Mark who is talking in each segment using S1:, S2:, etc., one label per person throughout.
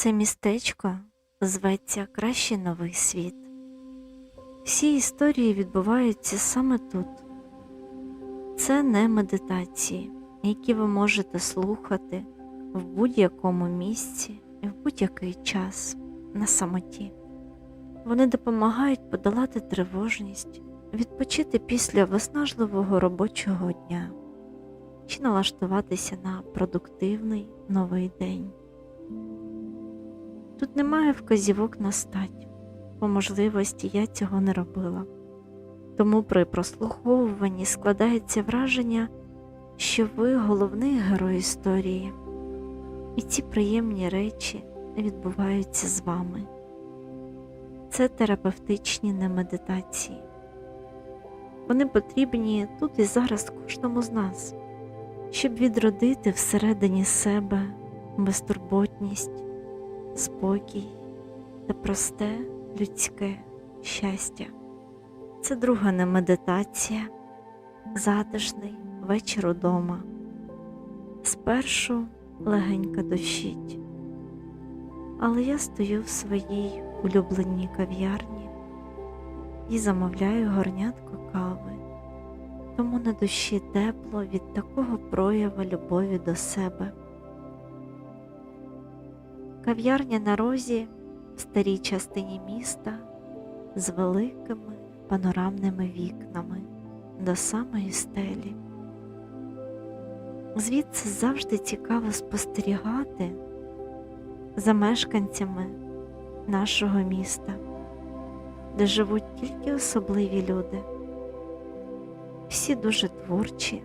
S1: Це містечко зветься Кращий новий світ. Всі історії відбуваються саме тут. Це не медитації, які ви можете слухати в будь-якому місці і в будь-який час на самоті. Вони допомагають подолати тривожність, відпочити після виснажливого робочого дня чи налаштуватися на продуктивний новий день. Тут немає вказівок на стать, по можливості я цього не робила. Тому при прослуховуванні складається враження, що ви головний герой історії, і ці приємні речі відбуваються з вами. Це терапевтичні немедитації. Вони потрібні тут і зараз кожному з нас, щоб відродити всередині себе безтурботність, спокій та просте людське щастя. Це друга немедитація, затишний вечір удома. Спершу легенько дощить, але я стою в своїй улюбленій кав'ярні і замовляю горнятку кави, тому на душі тепло від такого прояву любові до себе. Кав'ярня на розі в старій частині міста з великими панорамними вікнами до самої стелі. Звідси завжди цікаво спостерігати за мешканцями нашого міста, де живуть тільки особливі люди. Всі дуже творчі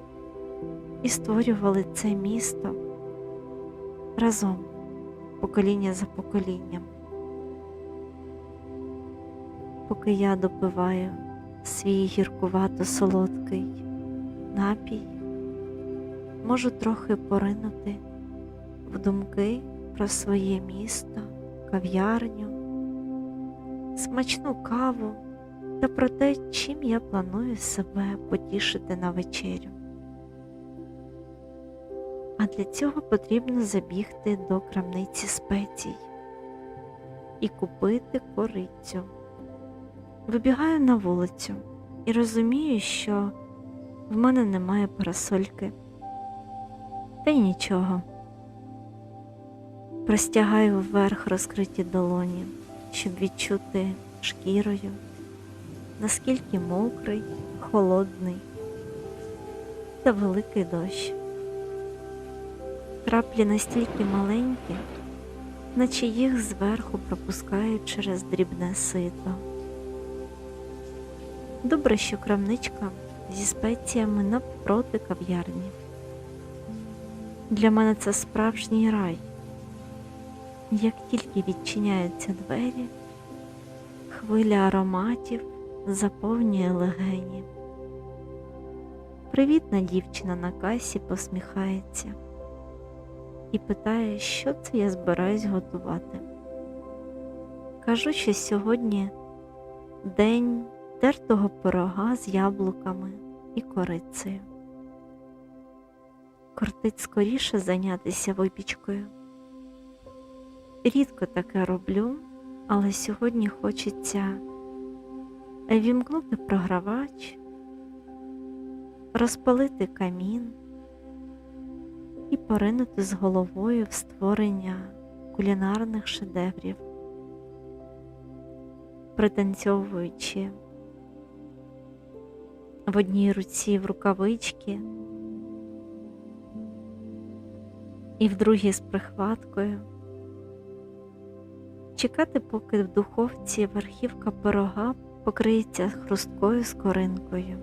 S1: і створювали це місто разом, покоління за поколінням. Поки я допиваю свій гіркувато солодкий напій, можу трохи поринути в думки про своє місто, кав'ярню, смачну каву та про те, чим я планую себе потішити на вечерю. А для цього потрібно забігти до крамниці спецій і купити корицю. Вибігаю на вулицю і розумію, що в мене немає парасольки. Та й нічого. Простягаю вверх розкриті долоні, щоб відчути шкірою, наскільки мокрий, холодний та великий дощ. Краплі настільки маленькі, наче їх зверху пропускають через дрібне сито. Добре, що крамничка зі спеціями навпроти кав'ярні. Для мене це справжній рай. Як тільки відчиняються двері, хвиля ароматів заповнює легені. Привітна дівчина на касі посміхається і питає, що це я збираюсь готувати. Кажу, що сьогодні день тертого пирога з яблуками і корицею. Кортить скоріше зайнятися випічкою. Рідко таке роблю, але сьогодні хочеться вімкнути програвач, розпалити камін і поринути з головою в створення кулінарних шедеврів, пританцьовуючи в одній руці в рукавички і в другій з прихваткою. Чекати, поки в духовці верхівка пирога покриється хрусткою скоринкою.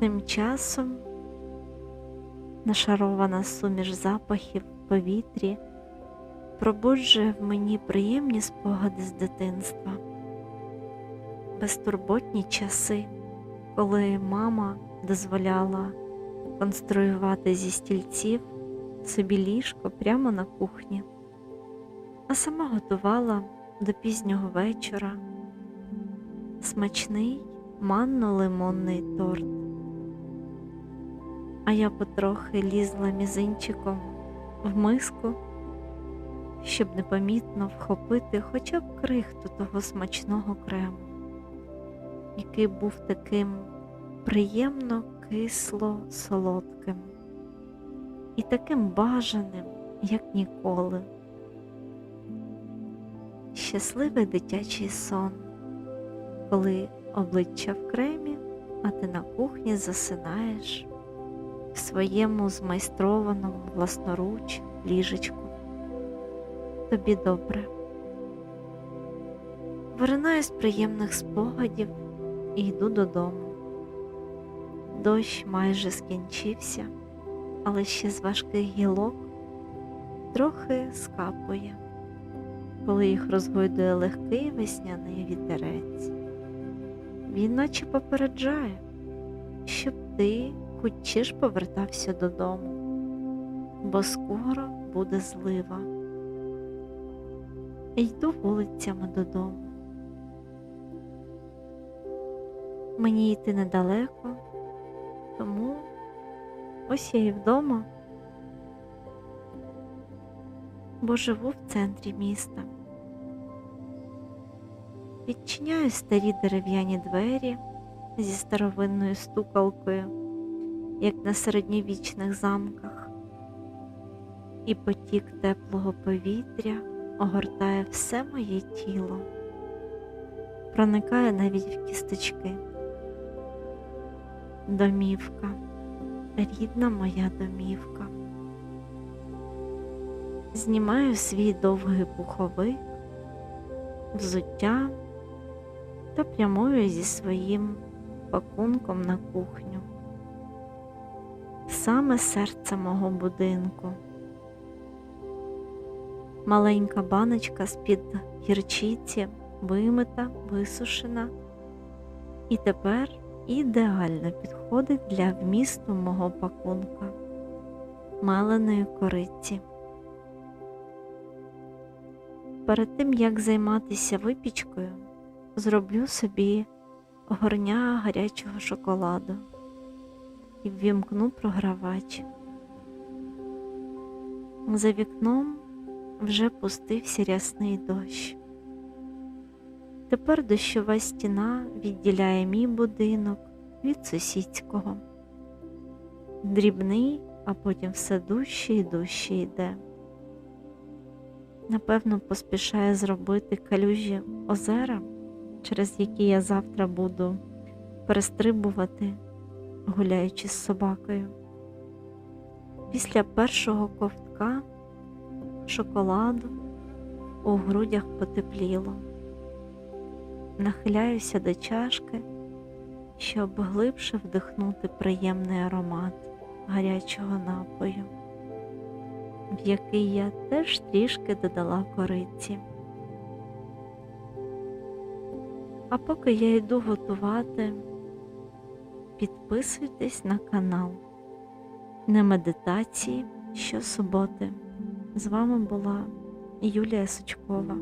S1: Тим часом нашарована суміш запахів в повітрі пробуджує в мені приємні спогади з дитинства, безтурботні часи, коли мама дозволяла конструювати зі стільців собі ліжко прямо на кухні, а сама готувала до пізнього вечора смачний манно-лимонний торт. А я потрохи лізла мізинчиком в миску, щоб непомітно вхопити хоча б крихту того смачного крему, який був таким приємно кисло солодким і таким бажаним, як ніколи. Щасливий дитячий сон, коли обличчя в кремі, а ти на кухні засинаєш в своєму змайстрованому власноруч ліжечку. Тобі добре. Виринаю з приємних спогадів і йду додому. Дощ майже скінчився, але ще з важких гілок трохи скапує, коли їх розгойдує легкий весняний вітерець. Він наче попереджає, щоб ти хоч ж повертався додому, бо скоро буде злива. Йду вулицями додому. Мені йти недалеко, тому ось я і вдома, бо живу в центрі міста. Відчиняю старі дерев'яні двері зі старовинною стукалкою, як на середньовічних замках, і потік теплого повітря огортає все моє тіло, проникає навіть в кісточки. Домівка, рідна моя домівка. Знімаю свій довгий пуховик, взуття та прямую зі своїм пакунком на кухню. Саме серце мого будинку. Маленька баночка з-під гірчиці вимита, висушена, і тепер ідеально підходить для вмісту мого пакунка меленої кориці. Перед тим як займатися випічкою, зроблю собі горня гарячого шоколаду і ввімкну програвач. За вікном вже пустився рясний дощ. Тепер дощова стіна відділяє мій будинок від сусідського. Дрібний, а потім все дужче і дужче йде. Напевно, поспішає зробити калюжі озера, через які я завтра буду перестрибувати, гуляючи з собакою. Після першого ковтка шоколаду у грудях потепліло. Нахиляюся до чашки, щоб глибше вдихнути приємний аромат гарячого напою, в який я теж трішки додала кориці. А поки я йду готувати, підписуйтесь на канал на медитації щосуботи. З вами була Юлія Сучкова.